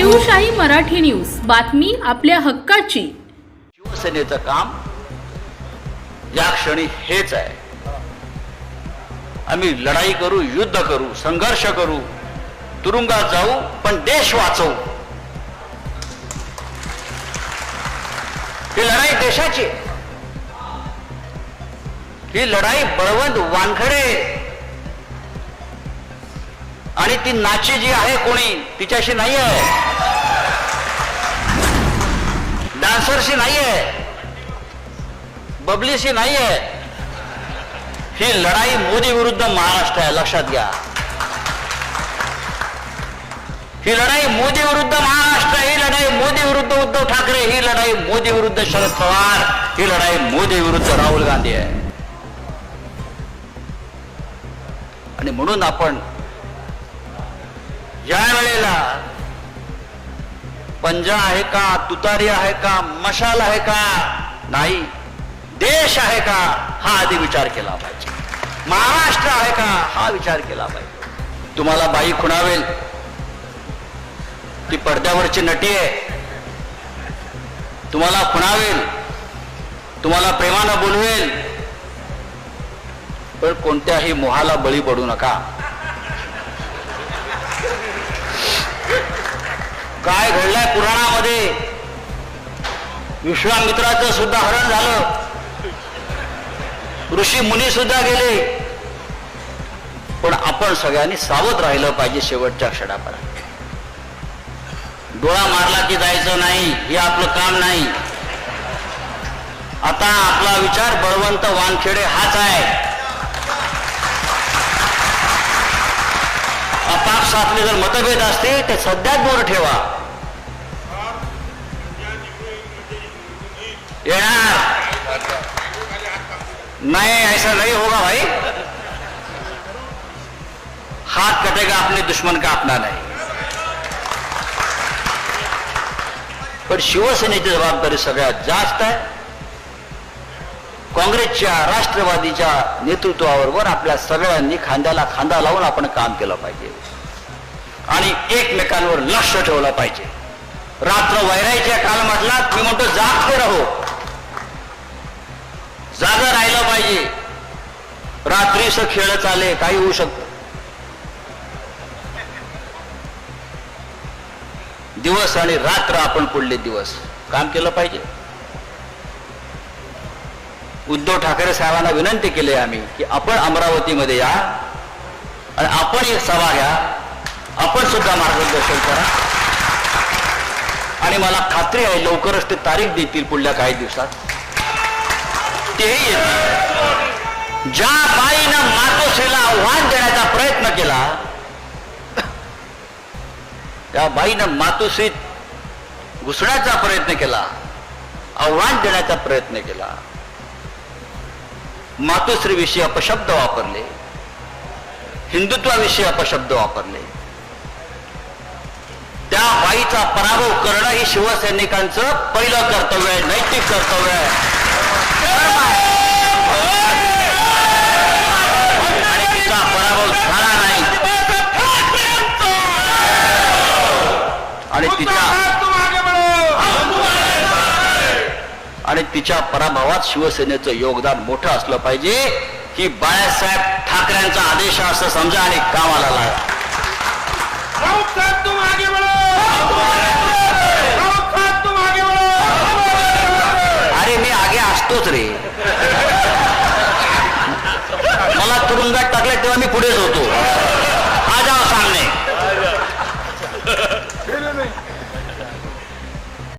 Shivshahi Marathi news. बातमी आपल्या हक्काची. शिवसेनेचं काम या क्षणी हेच आहे. आम्ही लढाई करू युद्ध करू संघर्ष करू तुरुंगात जाऊ पण देश वाचवू. ही लढाई देशाची ही लढाई बळवंत वानखडे आणि ती नाची जी आहे कोणी तिच्याशी नाही आहे डान्सरशी नाही आहे बबलीशी नाही आहे ही लढाई मोदी विरुद्ध महाराष्ट्र आहे लक्षात घ्या. ही लढाई मोदी विरुद्ध महाराष्ट्र ही लढाई मोदी विरुद्ध उद्धव ठाकरे ही लढाई मोदी विरुद्ध शरद पवार ही लढाई मोदी विरुद्ध राहुल गांधी आहे. आणि म्हणून आपण ज्या वेळेला पंजा आहे का तुतारी आहे का मशाल आहे का नाही देश आहे का हा आधी विचार केला पाहिजे. महाराष्ट्र आहे का हा विचार केला पाहिजे. तुम्हाला बाई खुणावेल. ती पडद्यावरची नटी आहे. तुम्हाला खुणावेल. तुम्हाला प्रेमानं बोलवेल. पण कोणत्याही मोहाला बळी पडू नका. काय घडलंय पुराणामध्ये? विश्वामित्राचं सुद्धा हरण झालं. ऋषी मुनी सुद्धा गेले. पण आपण सगळ्यांनी सावध राहिलं पाहिजे शेवटच्या क्षणापर्यंत. डोळा मारला की जायचं नाही हे आपलं काम नाही. आता आपला विचार बळवंत वानखेडे हाच आहे. आपले जर मतभेद असते ते सध्याच दूर ठेवा. येणार. नाही ऐसा नहीं होगा भाई. हाथ कटेगा अपने दुश्मन का अपना नाही. पण शिवसेनेची जबाबदारी सगळ्यात जास्त आहे. काँग्रेसच्या राष्ट्रवादीच्या नेतृत्वाबरोबर आपल्या सगळ्यांनी खांद्याला खांदा लावून आपण काम केलं पाहिजे. आणि एकमेकांवर लक्ष ठेवलं पाहिजे. रात्र वैरायच्या काल म्हटला मी म्हणतो जागते राहो. जागा राहिलं पाहिजे. रात्रीच खेळ चाले काही होऊ शकत. दिवस आणि रात्र आपण पुढले दिवस काम केलं पाहिजे. उद्धव ठाकरे साहेबांना विनंती केली आम्ही की आपण अमरावतीमध्ये या आणि आपण एक सभा घ्या. आपण सुद्धा मार्गदर्शन करा. आणि मला खात्री आहे लवकरच ते तारीख देतील पुढल्या काही दिवसात. तेही येतील. ज्या बाईनं मातोश्रीला आव्हान देण्याचा प्रयत्न केला त्या बाईनं मातोश्रीत घुसण्याचा प्रयत्न केला आव्हान देण्याचा प्रयत्न केला. मातोश्रीविषयी अपशब्द वापरले. हिंदुत्वाविषयी अपशब्द वापरले. त्या पराभव करणं ही शिवसैनिकांचं पहिलं कर्तव्य आहे नैतिक कर्तव्य आहे. तिचा पराभव झाला नाही. आणि तिच्या आणि तिच्या पराभवात शिवसेनेचं योगदान मोठं असलं पाहिजे. ही बाळासाहेब ठाकरेंचा आदेश असं समजा आणि कामाला लागा अरे मी आगे असतोच रे. मला तुरुंगात टाकले तेव्हा मी पुढेच होतो